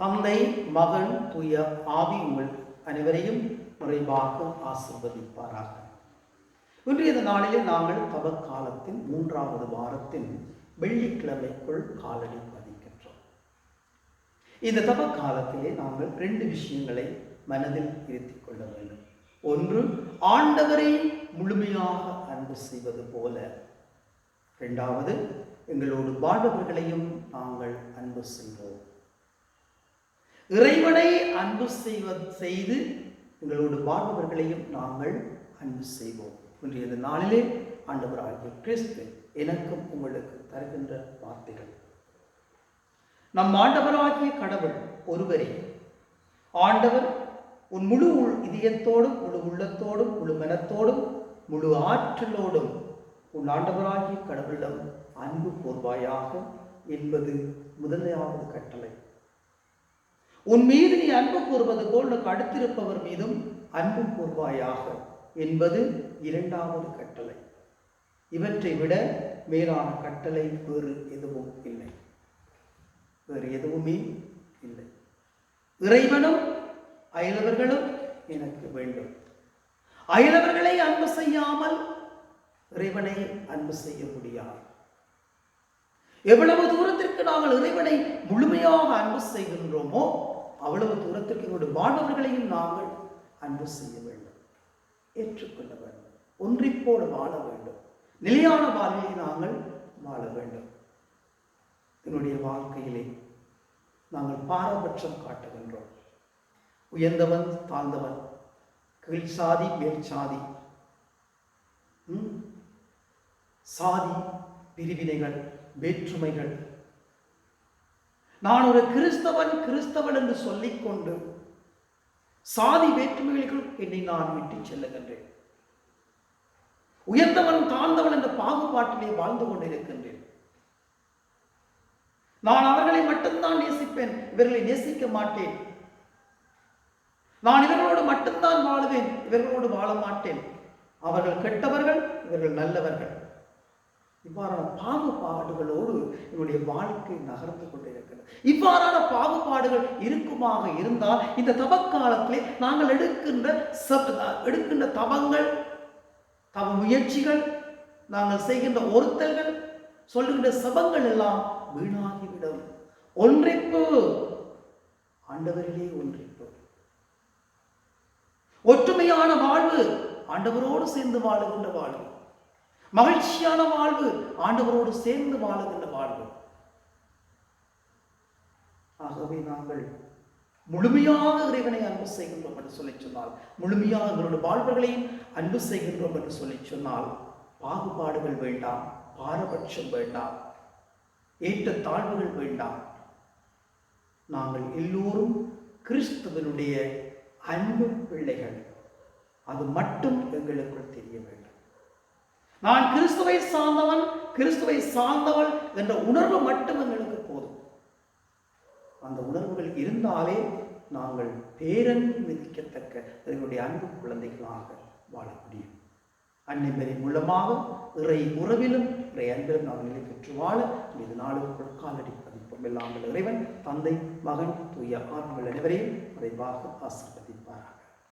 தந்தை மகன் தூய ஆவி உங்கள் அனைவரையும் நிறைவாக ஆசிர்வதிப்பாராக. இன்றைய நாளிலே நாங்கள் தப காலத்தின் மூன்றாவது வாரத்தின் வெள்ளிக்கிழமைக்குள் காலடி பதிக்கின்றோம். இந்த தப காலத்திலே நாங்கள் ரெண்டு விஷயங்களை மனதில் இருத்திக் கொள்ள வேண்டும். ஒன்று ஆண்டவரை முழுமையாக அன்பு செய்வது போல. இரண்டாவது எங்களோடு வாழ்பவர்களையும் நாங்கள் அன்பு செய்வோம். இறைவனை அன்பு செய்வ செய்து எங்களோடு வாழ்பவர்களையும் நாங்கள் அன்பு செய்வோம். இன்றைய நாளிலே ஆண்டவராகிய கிறிஸ்து எனக்கும் உங்களுக்கு தருகின்ற வார்த்தைகள். நம் ஆண்டவராகிய கடவுள் ஒருவரே. ஆண்டவர் உன் முழு உள் இதயத்தோடும் முழு உள்ளத்தோடும் முழு மனத்தோடும் முழு ஆற்றலோடும் உன் ஆண்டவராகிய கடவுளிடம் அன்பு கூர்வாயாக என்பது முதலாவது கட்டளை. உன் மீது நீ அன்பு கூறுவது போல் உனக்கு அடுத்திருப்பவர் மீதும் அன்பு கூறுவாயாக என்பது இரண்டாவது கட்டளை. இவற்றை விட மேலான கட்டளை வேறு எதுவும் இல்லை. வேறு எதுவுமே இல்லை. இறைவனும் அயலவர்களும் எனக்கு வேண்டும். அயலவர்களை அன்பு செய்யாமல் இறைவனை அன்பு செய்ய முடியாது. எவ்வளவு தூரத்திற்கு நாங்கள் இறைவனை முழுமையாக அன்பு செய்கின்றோமோ அவ்வளவு தூரத்திற்கு எங்களுடைய வாழ்வர்களையும் நாங்கள் அன்பு செய்ய வேண்டும். ஏற்றுக்கொள்ள வேண்டும். ஒன்றிப்போடு வாழ வேண்டும். நிலையான வாழ்விலை நாங்கள் வாழ வேண்டும். என்னுடைய வாழ்க்கையிலே நாங்கள் பாரபட்சம் காட்டுகின்றோம். உயர்ந்தவன் தாழ்ந்தவன் கீழ் சாதி மேல் சாதி சாதி பிரிவினைகள் வேற்றுமைகள் நான் ஒரு கிறிஸ்தவன் கிறிஸ்தவன் என்று சொல்லிக்கொண்டு சாதி வேற்றுமைகளுக்குள் என்னை நான் விட்டுச் செல்லுகின்றேன். உயர்ந்தவன் தாழ்ந்தவன் என்ற பாகுபாட்டிலே வாழ்ந்து கொண்டிருக்கின்றேன். நான் அவர்களை மட்டும்தான் நேசிப்பேன் இவர்களை நேசிக்க மாட்டேன். நான் இவர்களோடு மட்டும்தான் வாழுவேன் இவர்களோடு வாழ மாட்டேன். அவர்கள் கெட்டவர்கள் இவர்கள் நல்லவர்கள். இவ்வாறான பாகுபாடுகளோடு என்னுடைய வாழ்க்கை நகர்ந்து கொண்டிருக்கிறது. இவ்வாறான பாகுபாடுகள் இருக்குமாக இருந்தால் இந்த தபக்காலத்திலே நாங்கள் எடுக்கின்ற சப்- எடுக்கின்ற தபங்கள் தவ முயற்சிகள் நாங்கள் செய்கின்ற ஒருத்தல்கள் சொல்லுகின்ற சபங்கள் எல்லாம் வீணாகிவிடும். ஒன்றிப்பு ஆண்டவரிலே ஒன்றிப்பு. ஒற்றுமையான வாழ்வு ஆண்டவரோடு சேர்ந்து வாழுகின்ற வாழ்வு. மகிழ்ச்சியான வாழ்வு ஆண்டவரோடு சேர்ந்து வாழுகின்ற வாழ்வு. ஆகவே நாங்கள் முழுமையாக இறைவனை அன்பு செய்கின்றோம் என்று சொல்லி சொன்னால் முழுமையாக எங்களுடைய வாழ்வுகளையும் அன்பு செய்கின்றோம் என்று சொல்லி சொன்னால் பாகுபாடுகள் வேண்டாம் பாரபட்சம் வேண்டாம் ஏற்ற தாழ்வுகள் வேண்டாம். நாங்கள் எல்லோரும் கிறிஸ்துவனுடைய அன்பு பிள்ளைகள். அது மட்டும் எங்களுக்குள் தெரிய வேண்டும். நான் கிறிஸ்துவை சார்ந்தவன் கிறிஸ்துவை சார்ந்தவள் என்ற உணர்வு மட்டும் எங்களுக்கு போதும். அந்த உணர்வுகள் இருந்தாலே நாங்கள் பேரன்பு மிதிக்கத்தக்க எங்களுடைய அன்பு குழந்தைகளாக வாழ முடியும். அன்னைமரி மூலமாக இறை உறவிலும் இறை அன்பிலும் நாம் நிலை பெற்று வாழ இது நாளுக்குள் காலடி பதிப்பும். எல்லாம் இறைவன் தந்தை மகன் தூய ஆண்கள் அனைவரையும் விரைவாக ஆசீர்வதிப்பார்